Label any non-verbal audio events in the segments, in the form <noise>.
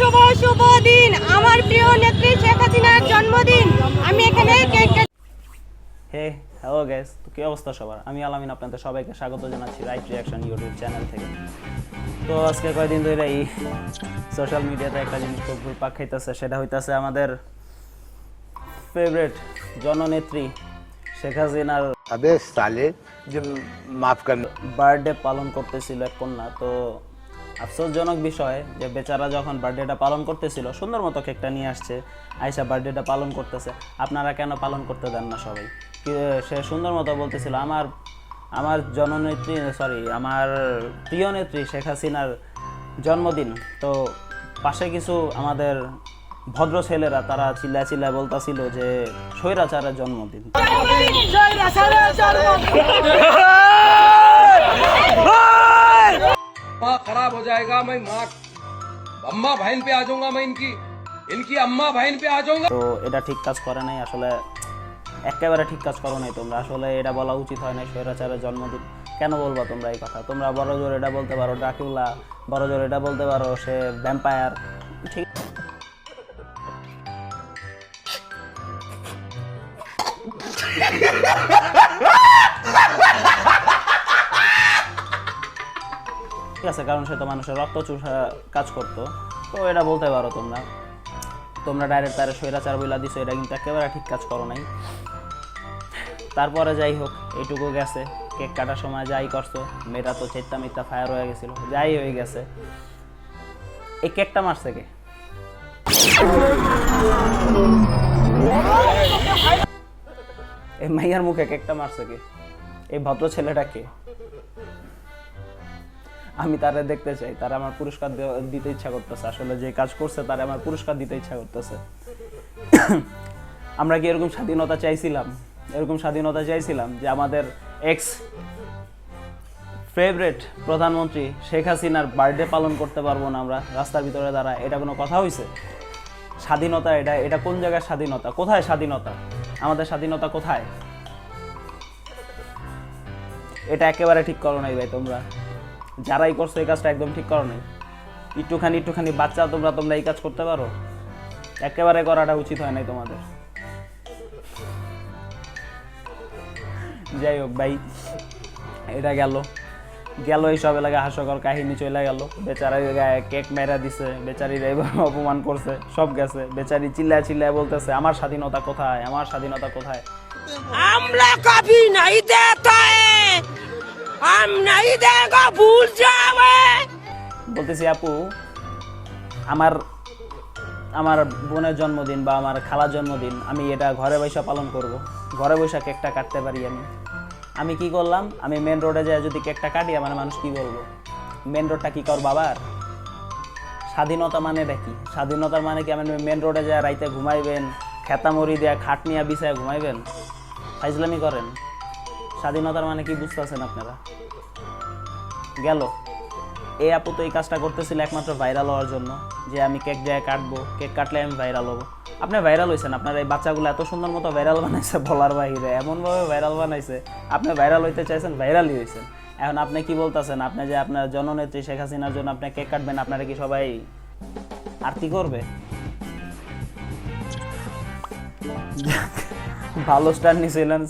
শুভ শুভ দিন। আমার প্রিয় নেত্রী শেখ হাসিনার জন্মদিন। আমি এখানে কেক হে হ্যালো গ্যাস তো কী অবস্থা সবার? আমি আলামিন আপনাদের সবাইকে স্বাগত জানাচ্ছি রাইট রিয়াকশন ইউটিউব চ্যানেল থেকে। তো আজকে কয়েকদিন ধরে এই সোশ্যাল মিডিয়াতে একটা জিনিস খুব ঘুরপাক খাইতেছে সেটা হইতেছে আমাদের ফেভারিট জননেত্রী শেখ হাসিনার আবে সালে যে মাফ করেন বার্থডে পালন করতেছিল এক কন্যা তো আফসোসজনক বিষয় যে বেচারা যখন বার্থডেটা পালন করতেছিল সুন্দর মতো কেকটা নিয়ে আসছে আয়সা বার্থডেটা পালন করতেছে। আপনারা কেন পালন করতে দেন না সবাই? সে সুন্দর মতো বলতেছিল আমার আমার জননেত্রী সরি আমার প্রিয় নেত্রী শেখ হাসিনার জন্মদিন। তো পাশে কিছু আমাদের ভদ্র ছেলেরা তারা চিল্লা চিল্লা বলতাছিল যে স্বৈরাচারের জন্মদিন। <laughs> <laughs> माँ खराब हो जाएगा मैं माँ अम्मा बहन पे आ जाऊंगा मैं इनकी इनकी अम्मा बहन पे आ जाऊंगा তো এটা ঠিক কাজ করে নাই আসলে একেবারে ঠিক কাজ করো নাই তোমরা আসলে এটা বলা উচিত হয় না স্বৈরাচারের জন্মদিন কেন বলবা তোমরা এই কথা তোমরা বড় জোর এটা বলতে পারো ড্রাকুলা বড় জোর এটা বলতে পারো সে ভ্যাম্পায়ার ঠিক ঠিক আছে, কারণ সে তো মানুষের রক্ত চুষা কাজ করতো। তো এটা বলতে পারো তোমরা। তোমরা ডাইরেক্ট তার স্বৈরাচার বইলা দিছো, এটা কিন্তু একেবারে ঠিক কাজ করো নাই। তারপরে যাই হোক এইটুকু গেছে। কেক কাটার সময় যাই করছ, মেয়েটা তো চেত্তা মিথ্যা ফায়ার হয়ে গেছিল। যাই হয়ে গেছে। এই কেকটা মারছে কে? এই মাইয়ার মুখে কেকটা মারছে কে? এই ভদ্র ছেলেটা কে? আমি তারা দেখতে চাই, তারা আমার পুরস্কার দিতে ইচ্ছা করতেছে। আসলে যে কাজ করছে, তারা আমার পুরস্কার দিতে ইচ্ছা করতেছে। আমরা কি এরকম স্বাধীনতা চাইছিলাম? এরকম স্বাধীনতা চাইছিলাম যে আমাদের এক্স ফেভারেট প্রধানমন্ত্রী শেখ হাসিনার বার্থডে পালন করতে পারব না আমরা, রাস্তার ভিতরে দাঁড়া এটা কোনো কথা হয়েছে স্বাধীনতা এটা এটা কোন জায়গায় স্বাধীনতা? কোথায় স্বাধীনতা? আমাদের স্বাধীনতা কোথায়? এটা একেবারে ঠিক করো নাই ভাই তোমরা। যারাই করছ এই কাজটা একদম ঠিক করো নাই। একটুখানি একটুখানি বাচ্চা তোমরা তোমরা এই কাজ করতে পারো? একেবারে করাটা উচিত হয় নাই তোমাদের। যাই হোক ভাই, এটা গেল। গেল এইসব এলাকায় হাস্যকর কাহিনী চলে গেল। বেচারার গায়ে কেক মেরা দিছে, বেচারির এবার অপমান করছে, সব গেছে। বেচারি চিল্লায় চিল্লায় বলতেছে, আমার স্বাধীনতা কোথায়? আমার স্বাধীনতা কোথায়? আমরা নাই দেতায় দেখো, ভুল যাবে। বলতেছি, আপু, আমার আমার বোনের জন্মদিন বা আমার খালার জন্মদিন, আমি এটা ঘরে বৈশা পালন করব। ঘরে বৈশা কেকটা কাটতে পারি আমি। আমি কি করলাম? আমি মেন রোডে যাই যদি কেকটা কাটি, আমার মানুষ কি বলব? মেন রোডটা কি কর বাবার স্বাধীনতা মানে দেখি স্বাধীনতার মানে কি? আমি মেন রোডে যায় রাইতে ঘুমাইবেন খেতামরি দেয়া খাট নিয়ে বিছায় ঘুমাইবেন? ফাইজলামি করেন। স্বাধীনতার মানে কি বুঝতে পারছেন আপনারা? গেল। এই আপু তো এই কাজটা করতেছিল একমাত্র ভাইরাল হওয়ার জন্য, যে আমি কেক যায় কাটবো, কেক কাটলে আমি ভাইরাল হব। আপনি ভাইরাল হয়েছেন আপনার এই বাচ্চাগুলো এত সুন্দর মতো ভাইরাল বানাইছে বলার বাহিরে এমনভাবে ভাইরাল বানাইছে। আপনি ভাইরাল হইতে চাইছেন ভাইরালই হয়েছেন এখন আপনি কি বলতেছেন? আপনি যে আপনার জননেত্রী শেখ হাসিনার জন্য আপনি কেক কাটবেন, আপনারা কি সবাই আরতি করবে? ভালো স্টার নিয়েছিলেন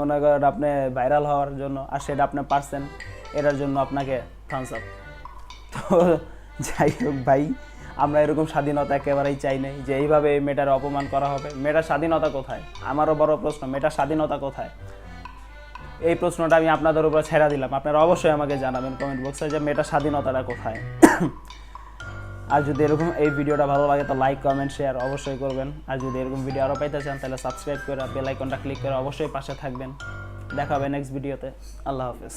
মনে করেন আপনি ভাইরাল হওয়ার জন্য, আর সেটা আপনি পারছেন। এটার জন্য আপনাকে থামস আপ তো যাই হোক ভাই, আমরা এরকম স্বাধীনতা একেবারেই চাই নাই যে এইভাবে এই মেয়েটার অপমান করা হবে। মেয়েটার স্বাধীনতা কোথায়? আমারও বড় প্রশ্ন, মেয়েটার স্বাধীনতা কোথায়? এই প্রশ্নটা আমি আপনাদের উপর ছেড়া দিলাম। আপনারা অবশ্যই আমাকে জানাবেন কমেন্ট বক্সে যে মেয়েটার স্বাধীনতাটা কোথায়। আর যদি এরকম এই ভিডিওটা ভালো লাগে তো লাইক কমেন্ট শেয়ার অবশ্যই করবেন। আর যদি এরকম ভিডিও আরও পাইতে চান তাহলে সাবস্ক্রাইব করে বেল আইকনটা ক্লিক করে অবশ্যই পাশে থাকবেন। দেখা হবে নেক্সট ভিডিওতে আল্লাহ হাফেজ।